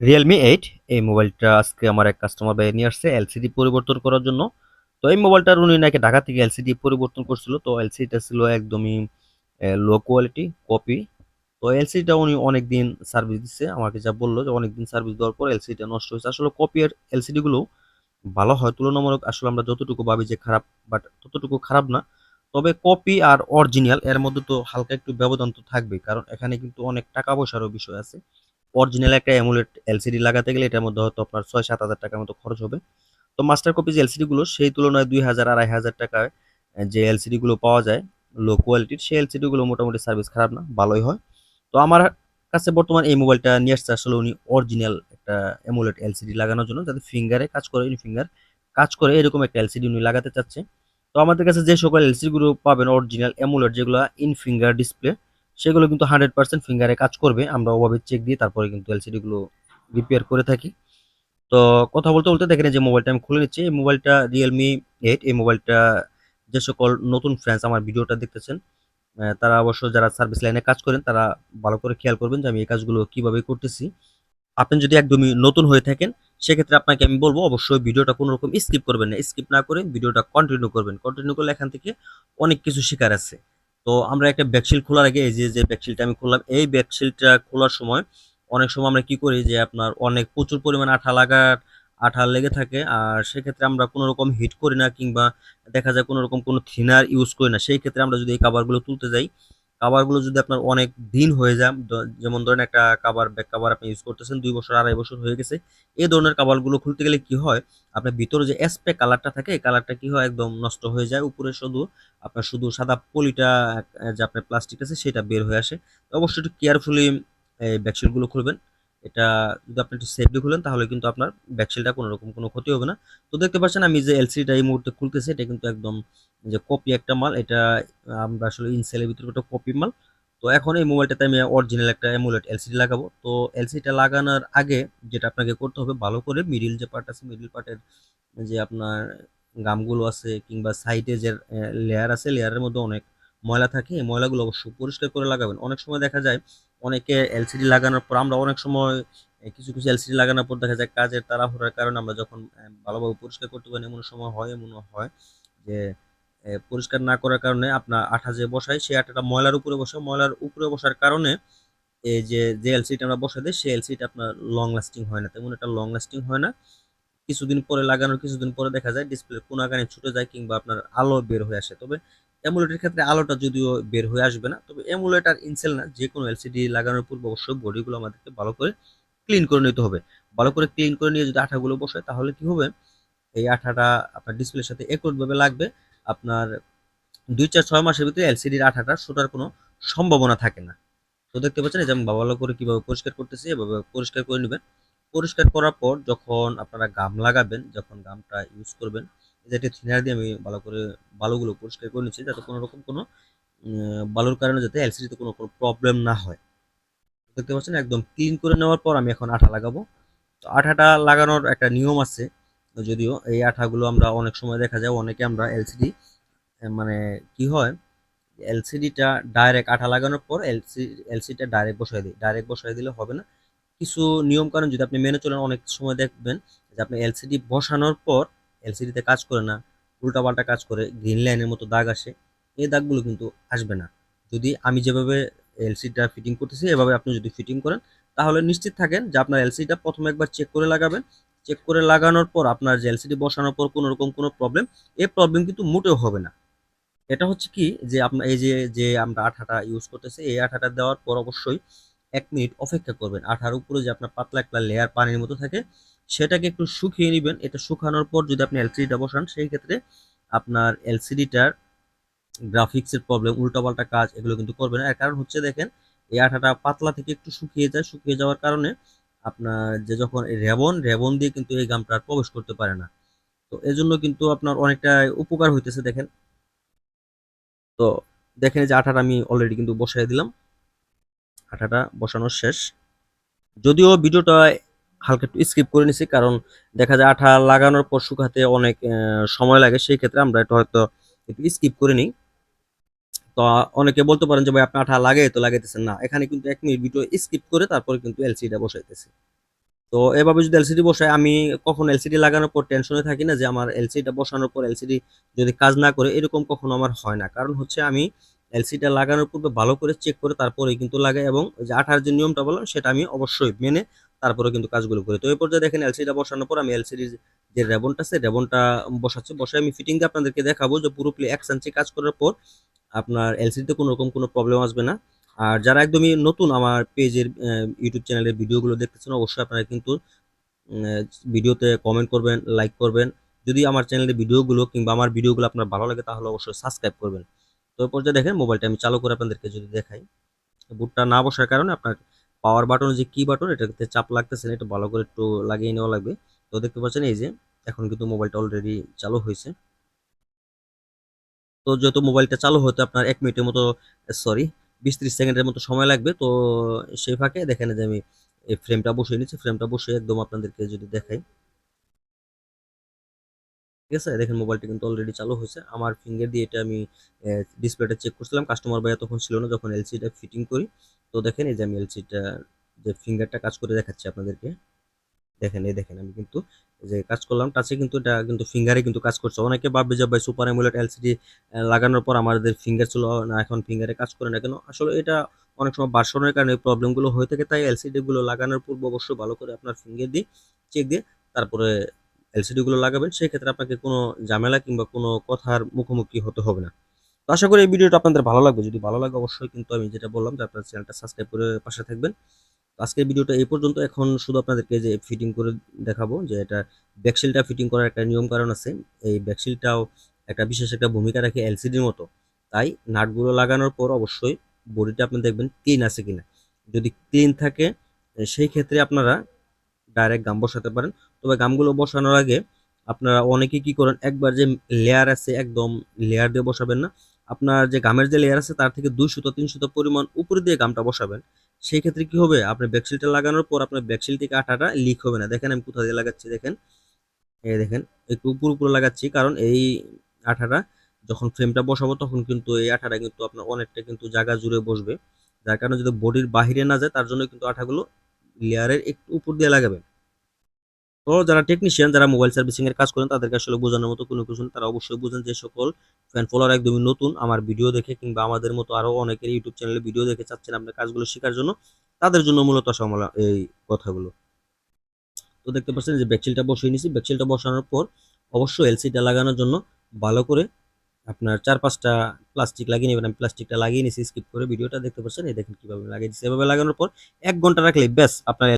Realme eight এই মোবাইলটা আজকে আমার এক কাস্টমার ভাই নিয়ে আসছে এলসিডি পরিবর্তন করার জন্য। তো এই মোবাইলটার উনি নাকি ঢাকা থেকে এলসিডি পরিবর্তন করছিল, তো এলসিডিটা ছিল একদমই লো কোয়ালিটি কপি তো এলসিডিটা উনি অনেক দিন সার্ভিস দিচ্ছে আমাকে যা বলল যে অনেক দিন সার্ভিস দেওয়ার পর এলসিডিটা নষ্ট হয়েছে। আসলে কপির এলসিডি গুলো ভালো হয়, তুলনামূলক আসলে আমরা যতটুকু ভাবি যে খারাপ বাট ততটুকু খারাপ না। তবে কপি আর অরিজিনাল এর মধ্যে তো হালকা একটু ব্যবধান তো থাকবেই, কারণ এখানে কিন্তু অনেক টাকা পয়সারও বিষয় আছে। অরিজিনাল একটা অ্যামুলেট এলসিডি লাগাতে গেলে এটার মধ্যে হয়তো আপনার ছয় সাত হাজার টাকার মতো খরচ হবে। তো মাস্টার কপি যে এলসিডি গুলো, সেই তুলনায় দুই হাজার আড়াই হাজার টাকায় যে এলসিডি গুলো পাওয়া যায় লো কোয়ালিটির সেই এলসিডি গুলো মোটামুটি সার্ভিস খারাপ না, ভালোই হয়। তো আমার কাছে বর্তমান এই মোবাইলটা নিয়ে আসছে আসলে উনি অরিজিনাল একটা অ্যামুলেট এলসিডি লাগানোর জন্য, যাতে ফিঙ্গারে কাজ করে ফিঙ্গার কাজ করে, এরকম একটা এলসিডি উনি লাগাতে চাচ্ছে। তো আমাদের কাছে যে সকল এলসিডি গুলো পাবেন অরিজিনাল অ্যামুলেট যেগুলো ইন ফিঙ্গার ডিসপ্লে সেগুলো কিন্তু হান্ড্রেড পার্সেন্ট ফিঙ্গারে কাজ করবে। আমরা ওভাবে চেক দিয়ে তারপরে কিন্তু এলসিডি গুলো রিপেয়ার করে থাকি। তো কথা বলতে বলতে দেখেন যে মোবাইলটা আমি খুলে নিচ্ছি। এই মোবাইলটা রিয়েলমি এইট এই মোবাইলটা যে সকল নতুন ফ্রেন্ডস আমার ভিডিওটা দেখতেছেন তারা অবশ্য যারা সার্ভিস লাইনে কাজ করেন, তারা ভালো করে খেয়াল করবেন যে আমি এই কাজগুলো কীভাবে করতেছি। আপনি যদি একদমই নতুন হয়ে থাকেন, সেক্ষেত্রে আপনাকে আমি বলব, অবশ্যই ভিডিওটা কোনো রকম স্কিপ করবেন না। স্কিপ না করে ভিডিওটা কন্টিনিউ করবেন। কন্টিনিউ করলে এখান থেকে অনেক কিছু শেখার আছে। তো আমরা একটা ব্যাকশিল খোলার আগে এই যে যে ব্যাকশিলটা আমি খুললাম, এই ব্যাকশিলটা খোলার সময় অনেক সময় আমরা কি করি যে, আপনার অনেক প্রচুর পরিমাণ আঠা লাগার, আঠা লেগে থাকে আর সেক্ষেত্রে আমরা কোনো রকম হিট করি না কিংবা দেখা যায় কোনো রকম কোনো থিনার ইউজ করি না। সেই ক্ষেত্রে আমরা যদি এই কাভারগুলো তুলতে যাই কাভারগুলো যদি আপনার অনেক দিন হয়ে যায় যেমন ধরেন একটা কাভার ব্যাক কাভার আপনি ইউজ করতেছেন, দুই বছর, আড়াই বছর হয়ে গেছে, এই ধরনের কাভারগুলো খুলতে গেলে কি হয়, আপনার ভিতরে যে স্প্রে কালারটা থাকে, এই কালারটা কি হয়, একদম নষ্ট হয়ে যায়, উপরে শুধু আপনার শুধু সাদা পলিটা যে আপনার প্লাস্টিক আছে, সেটা বের হয়ে আসে। অবশ্যই একটু কেয়ারফুলি এই ব্যাকশিটগুলো খুলবেন। এটা যদি আপনি একটু সেফলি খুলেন, তাহলে কিন্তু আপনার ব্যাকশিলটা কোনো রকম কোনো ক্ষতি হবে না। তো দেখতে পাচ্ছেন আমি যে এলসিডিটা এই মুহূর্তে খুলতেছি, এটা কিন্তু একদম যে কপি একটা মাল, এটা আমরা আসলে ইনসেলের ভিতরে একটা কপি মাল। তো এখন এই মোবাইলটাতে আমি অরিজিনাল একটা এমুলেট এলসিডি লাগাবো। তো এলসিডিটা লাগানোর আগে যেটা আপনাকে করতে হবে, ভালো করে মিডিল যে পার্ট আছে মিডিল পার্টের যে আপনার গামগুলো আছে, কিংবা সাইডে যে লেয়ার আছে লেয়ারের মধ্যে অনেক ময়লা থাকে, এই ময়লাগুলো অবশ্যই পরিষ্কার করে লাগাবেন। অনেক সময় দেখা যায় অনেকে এলসিডি লাগানোর পর, আমরা অনেক সময় কিছু কিছু এলসিডি লাগানোর পর দেখা যায় কাজের তাড়াহুড়ার কারণে আমরা যখন ভালোভাবে পরিষ্কার করতে পারি এমন সময় হয়, এমন হয় যে পরিষ্কার না করার কারণে আপনার আঠা যে বসায় সেই আঠাটা ময়লার উপরে বসে ময়লার উপরে বসার কারণে এই যে যে এলসিটা আমরা বসাই দিই, সেই এলসিটা আপনার লং লাস্টিং হয় না। তেমন একটা লং লাস্টিং হয় না। কিছুদিন পরে লাগানোর কিছুদিন পরে দেখা যায় ডিসপ্লে কোনাকানি ছুটে যায় কিংবা আপনার আলো বের হয়ে আসে। তবে এমুলেটের ক্ষেত্রে আলোটা যদিও বের হয়ে আসবে না, তবে এমুলেট আর ইনসেল না যে কোনো এলসিডি লাগানোর পূর্বে অবশ্যই বডিগুলো আমাদেরকে ভালো করে ক্লিন করে নিতে হবে। ভালো করে ক্লিন করে নিয়ে যদি আঠাগুলো বসায়, তাহলে কি হবে? এই আঠাটা আপনার ডিসপ্লের সাথে একটভাবে লাগবে। আপনার দুই চার ছয় মাসের ভিতরে এলসিডির আঠাটা শোটার কোনো সম্ভাবনা থাকে না। তো দেখতে পাচ্ছেন যে আমি ভালো করে কীভাবে পরিষ্কার করতেছি, এভাবে পরিষ্কার করে নেবেন। পরিষ্কার করার পর যখন আপনারা গাম লাগাবেন, যখন গামটা ইউজ করবেন এই যে একটা থিনার দিয়ে আমি ভালো করে বালুগুলো পরিষ্কার করে নিচ্ছি যাতে কোনো রকম কোনো বালুর কারণে যাতে এলসিডিতে কোনো কোনো প্রবলেম না হয়। দেখতে পাচ্ছেন একদম ক্লিন করে নেওয়ার পর আমি এখন আঠা লাগাবো। তো আঠাটা লাগানোর একটা নিয়ম আছে, যদিও এই আঠাগুলো আমরা অনেক সময় দেখা যায়, অনেকে আমরা এলসিডি মানে কি হয় এলসিডিটা ডাইরেক্ট আঠা লাগানোর পর এলসি এলসিডিটা ডাইরেক্ট বসাই দিই। ডাইরেক্ট বসাই দিলে হবে না। কিছু নিয়ম কানুন যদি আপনি মেনে চলেন, অনেক সময় দেখবেন যে আপনি এলসিডি বসানোর পর এলসিডিতে কাজ করে না, উল্টাপাল্টা কাজ করে গ্রিন লাইনের মতো দাগ আসে, এই দাগগুলো কিন্তু আসবে না। যদি আমি যেভাবে এলসিডিটা ফিটিং করতেছি, এভাবে আপনি যদি ফিটিং করেন, তাহলে নিশ্চিত থাকেন যে আপনার এলসিডিটা প্রথমে একবার চেক করে লাগাবেন। চেক করে লাগানোর পর আপনার যে এলসিডি বসানোর পর কোনো রকম কোনো প্রবলেম এই প্রবলেম কিন্তু মোটেও হবে না। এটা হচ্ছে কি যে আপনার এই যে যে আমরা আঠাটা ইউজ করতেছি, এই আঠাটা দেওয়ার পর অবশ্যই এক মিনিট অপেক্ষা করবেন। আঠার উপরে যে আপনার পাতলা একটা লেয়ার পানির মতো থাকে সেটাকে একটু শুকিয়ে নেবেন। এটা শুকানোর পর যদি আপনি এলসিডিটা বসান, সেই ক্ষেত্রে আপনার এলসিডিটার গ্রাফিক্সের প্রবলেম উল্টাপাল্টা কাজ এগুলো কিন্তু করবে না। এর কারণ হচ্ছে দেখেন, এই আঠাটা পাতলা থেকে একটু শুকিয়ে যায়। শুকিয়ে যাওয়ার কারণে আপনার যে যখন রেবন রেবন দিয়ে কিন্তু এই গামটা আর প্রবেশ করতে পারে না। তো এজন্য কিন্তু আপনার অনেকটা উপকার হইতেছে দেখেন। তো দেখেন যে আঠাটা আমি অলরেডি কিন্তু বসাই দিলাম। আঠাটা বসানো শেষ। যদিও ভিডিওটা হালকা একটু স্কিপ করে নিছি, কারণ দেখা যায় আঠা লাগানোর পর শুকাতে অনেক সময় লাগে, সেই ক্ষেত্রে আমরা এটা হয়তো একটু স্কিপ করে নিই। তো অনেকে বলতে পারেন যে, ভাই, আপনি আঠা লাগাই তো লাগাইতেছেন না। এখানে কিন্তু এক মিনিট ভিডিও স্কিপ করে তারপরে কিন্তু এলসিডিটা বসাইতেছি। তো এভাবে যদি এলসিডি বসাই, আমি কখন এলসিডি লাগানোর পর টেনশনে থাকি না যে, আমার এলসিডিটা বসানোর পর এলসিডি যদি কাজ না করে, এরকম কখনো আমার হয় না। কারণ হচ্ছে আমি এলসিডিটা লাগানোর পূর্বে ভালো করে চেক করে তারপরেই কিন্তু লাগাই এবং যে আঠার যে নিয়মটা বললাম, সেটা আমি অবশ্যই মেনে তারপরে কিন্তু কাজগুলো করি। তো এই পর্যায়ে দেখেন এলসিডিটা বসানোর পর আমি এলসিডির যে রেবনটা আছে রেবনটা বসাচ্ছি। বসে আমি ফিটিং দিয়ে আপনাদেরকে দেখাবো যে পুরোপুরি এক সাঞ্চি কাজ করার পর আপনার এলসিডিতে কোনো রকম কোনো প্রবলেম আসবে না। আর যারা একদমই নতুন আমার পেজের ইউটিউব চ্যানেলের ভিডিওগুলো দেখতেছেন, অবশ্যই আপনারা কিন্তু ভিডিওতে কমেন্ট করবেন লাইক করবেন। যদি আমার চ্যানেলের ভিডিওগুলো কিংবা আমার ভিডিওগুলো আপনার ভালো লাগে, তাহলে অবশ্যই সাবস্ক্রাইব করবেন। তো পর্যায়ে দেখেন মোবাইলটা আমি চালু করে আপনাদেরকে যদি দেখাই। বুটটা না বসার কারণে আপনার পাওয়ার বাটন যে কি বাটন এটাতে চাপ লাগতেছে না, এটা ভালো করে একটু লাগিয়ে নেওয়া লাগবে। তো দেখতে পাচ্ছেন এই যে, এখন কিন্তু মোবাইলটা অলরেডি চালু হয়েছে। তো যেহেতু মোবাইলটা চালু হতে আপনার এক মিনিটের মতো সরি বিশ ত্রিশ সেকেন্ডের মতো সময় লাগবে। তো সেই ফাঁকে দেখেন যে আমি এই ফ্রেমটা বসিয়ে নিচ্ছি। ফ্রেমটা বসে একদম আপনাদেরকে যদি দেখাই। ঠিক আছে? দেখেন মোবাইলটা কিন্তু অলরেডি চালু হয়েছে। আমার ফিঙ্গার দিয়ে এটা আমি ডিসপ্লেটা চেক করছিলাম। কাস্টমার ভাইয়া তখন ছিল না, যখন এলসিটা ফিটিং করি। তো দেখেন, এই যে আমি এলসিটা যে ফিঙ্গারটা কাজ করে দেখাচ্ছি আপনাদেরকে। দেখেন, এই দেখেন, আমি কিন্তু যে কাজ করলাম। টাচে কিন্তু এটা, কিন্তু ফিঙ্গারে কিন্তু কাজ করছে। অনেকে ভাববে যে, ভাই সুপার অ্যামুলেট এলসিডি লাগানোর পর আমাদের ফিঙ্গার ছিল, না, এখন ফিঙ্গারে কাজ করে না কেন? আসলে এটা অনেক সময় বার্ষণের কারণে প্রবলেমগুলো হয়ে থাকে। তাই এলসিডিগুলো লাগানোর পূর্ব অবশ্যই ভালো করে আপনার ফিঙ্গার দিয়ে চেক দিয়ে, তারপরে এলসিডি গুলো লাগাবেন সেই ক্ষেত্রে আপনাকে কোনো ঝামেলা কিংবা কোনো কথার মুখোমুখি হতে হবে না। তো আশা করি এই ভিডিওটা আপনাদের ভালো লাগবে। যদি ভালো লাগে অবশ্যই কিন্তু আমি যেটা বললাম যে আপনার চ্যানেলটা সাবস্ক্রাইব করে পাশে থাকবেন। আজকের ভিডিওটা এই পর্যন্ত। এখন শুধু আপনাদেরকে যে ফিটিং করে দেখাবো যে এটা ব্যাকশিলটা ফিটিং করার একটা নিয়ম কারণ আছে। এই ব্যাকশিলটাও একটা বিশেষ একটা ভূমিকা রাখে এলসিডির মতো। তাই নাটগুলো লাগানোর পর অবশ্যই বডিটা আপনি দেখবেন ক্লিন আছে কিনা। যদি ক্লিন থাকে, সেই ক্ষেত্রে আপনারা ডাইরেক্ট গাম বসাতে পারেন। তবে গামগুলো বসানোর আগে আপনারা অনেকে কি করেন, একবার যে লেয়ার আছে একদম লেয়ার দিয়ে বসাবেন না, আপনার যে গামের যে লেয়ার আছে তার থেকে দুই সুতো, তিন সুতো পরিমাণ উপরে দিয়ে গামটা বসাবেন। সেই ক্ষেত্রে কি হবে আপনার ব্যাকশিলটা লাগানোর পর আপনার ব্যাকশিল থেকে আঠাটা লিক হবে না। দেখেন আমি কোথা দিয়ে লাগাচ্ছি, দেখেন। এই দেখেন, একটু উপর উপরে লাগাচ্ছি, কারণ এই আঠাটা যখন ফ্রেমটা বসাবো তখন কিন্তু এই আঠাটা কিন্তু আপনার অনেকটা কিন্তু জায়গা জুড়ে বসবে। যার কারণে যদি বডির বাহিরে না যায়, তার জন্য কিন্তু আঠাগুলো লেয়ারের একটু উপর দিয়ে লাগাবেন। তো যারা টেকনিশিয়ান যারা মোবাইল সার্ভিসিং এর কাজ করেন, তাদেরকে আসলে বোঝানোর মতো কোনো কিছু তারা অবশ্যই বুঝেন যে সকল ফ্যান ফলোয়ার একদমই নতুন, আমার ভিডিও দেখে কিংবা আমাদের মতো আরও অনেকের ইউটিউব চ্যানেলে ভিডিও দেখে চাচ্ছেন আপনার কাজগুলো শেখার জন্য, তাদের জন্য মূলত সমলা এই কথাগুলো। তো দেখতে পাচ্ছেন যে ব্যাকচিলটা বসিয়ে নিছি। ব্যাকচিলটা বসানোর পর অবশ্যই এলসিটা লাগানোর জন্য ভালো করে আপনার চার পাঁচটা প্লাস্টিক লাগিয়ে নেবেন। আমি প্লাস্টিকটা লাগিয়ে নিছি স্কিপ করে ভিডিওটা দেখতে পাচ্ছেন, এই দেখেন কীভাবে লাগিয়ে দিচ্ছি এভাবে লাগানোর পর এক ঘণ্টা রাখলে ব্যাস, আপনার